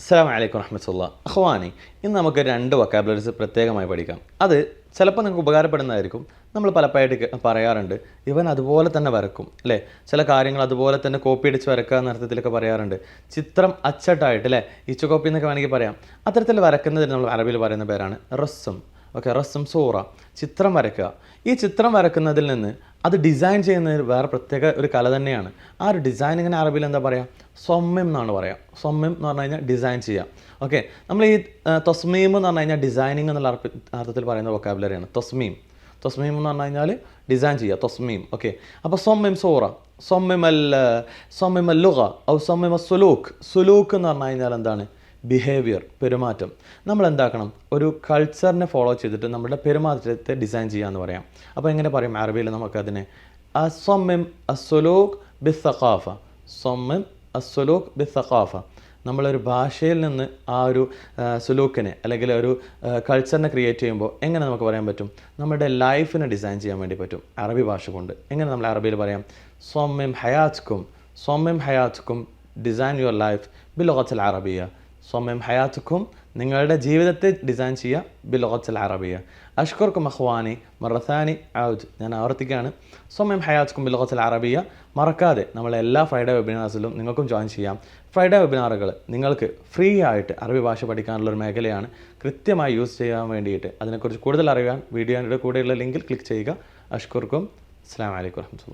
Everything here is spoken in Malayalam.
അസ്സാം വലൈക്കും വറഹമത്തുള്ള അഹ്വാനി ഇന്ന് നമുക്ക് രണ്ട് വൊക്കാബുലറീസ് പ്രത്യേകമായി പഠിക്കാം. അത് ചിലപ്പോൾ നിങ്ങൾക്ക് ഉപകാരപ്പെടുന്നതായിരിക്കും. നമ്മൾ പലപ്പോഴായിട്ട് പറയാറുണ്ട് ഇവൻ അതുപോലെ തന്നെ വരക്കും അല്ലേ? ചില കാര്യങ്ങൾ അതുപോലെ തന്നെ കോപ്പി അടിച്ച് വരക്കുക എന്ന അർത്ഥത്തിലൊക്കെ പറയാറുണ്ട്. ചിത്രം അച്ചട്ടായിട്ട് അല്ലേ? ഇച്ച കോപ്പി എന്നൊക്കെ വേണമെങ്കിൽ പറയാം. അത്തരത്തിൽ വരക്കുന്നതിന് നമ്മൾ അറബിയിൽ പറയുന്ന പേരാണ് റസ്സും. ഓക്കെ റസ്സും സോറ. ചിത്രം വരയ്ക്കുക. ഈ ചിത്രം വരക്കുന്നതിൽ നിന്ന് അത് ഡിസൈൻ ചെയ്യുന്ന വേറെ പ്രത്യേക ഒരു കല തന്നെയാണ്. ആ ഒരു ഡിസൈൻ ഇങ്ങനെ അറബിയിൽ എന്താ പറയുക സ്വമ്യം എന്നാണ് പറയുക സ്വമ്യം എന്ന് പറഞ്ഞു കഴിഞ്ഞാൽ ഡിസൈൻ ചെയ്യാം. ഓക്കെ നമ്മൾ ഈ തൊസ്മീം എന്ന് പറഞ്ഞു കഴിഞ്ഞാൽ ഡിസൈനിങ് എന്നുള്ള അർത്ഥത്തിൽ പറയുന്ന വൊക്കാബുലറിയാണ് തൊസ്മീം. തൊസ്മീം എന്ന് പറഞ്ഞു കഴിഞ്ഞാൽ ഡിസൈൻ ചെയ്യുക തൊസ്മീം. ഓക്കെ അപ്പോൾ സ്വമ്യം സൂറ. സ്വമ്യമൽ സ്വമ്യമൽ ലുഹ ഔ സ്വമ്യമ സുലൂക്ക്. സുലൂക്ക് എന്ന് പറഞ്ഞു കഴിഞ്ഞാൽ എന്താണ്? ബിഹേവിയർ പെരുമാറ്റം. നമ്മൾ എന്താക്കണം ഒരു കൾച്ചറിനെ ഫോളോ ചെയ്തിട്ട് നമ്മുടെ പെരുമാറ്റത്തെ ഡിസൈൻ ചെയ്യാമെന്ന് പറയാം. അപ്പോൾ എങ്ങനെ പറയും? അറബിയിൽ നമുക്കതിനെ അസ്വമ്മിം സഖാഫ സ്വമ്യം സ്വമ്മിം ബി സഖാഫ നമ്മളൊരു ഭാഷയിൽ നിന്ന് ആ ഒരു സുലൂക്കിനെ അല്ലെങ്കിൽ ഒരു കൾച്ചറിനെ ക്രിയേറ്റ് ചെയ്യുമ്പോൾ എങ്ങനെ നമുക്ക് പറയാൻ പറ്റും? നമ്മുടെ ലൈഫിനെ ഡിസൈൻ ചെയ്യാൻ വേണ്ടി പറ്റും. അറബി ഭാഷ കൊണ്ട്. എങ്ങനെ നമ്മൾ അറബിയിൽ പറയാം? സ്വമ്മിം ഹയാത്കും സ്വമ്മിം ഹയാത്കും ഡിസൈൻ യുവർ ലൈഫ് ബിലോകത്തിൽ അറബിയ. സ്വമം ഹയാത്തുക്കും നിങ്ങളുടെ ജീവിതത്തെ ഡിസൈൻ ചെയ്യുക ബിലോച്ചൽ അറബിയ അഷ്കർക്കും അഹ്വാനി മറസാനി ഔജ് ഞാൻ ആവർത്തിക്കുകയാണ്. സ്വമയം ഹയാത്തുക്കും ബിലോച്ചൽ അറബിയ മറക്കാതെ നമ്മളെ എല്ലാ ഫ്രൈഡേ വെബിനാർസിലും നിങ്ങൾക്കും ജോയിൻ ചെയ്യാം. ഫ്രൈഡേ വെബിനാറുകൾ നിങ്ങൾക്ക് ഫ്രീ ആയിട്ട് അറബി ഭാഷ പഠിക്കാനുള്ള ഒരു മേഖലയാണ്. കൃത്യമായി യൂസ് ചെയ്യാൻ വേണ്ടിയിട്ട് അതിനെക്കുറിച്ച് കൂടുതൽ അറിയാൻ വീഡിയോയുടെ കൂടെയുള്ള ലിങ്കിൽ ക്ലിക്ക് ചെയ്യുക. അഷ്കർക്കും. അസ്സാം വലൈക്കും വർഹമത്തുള്ള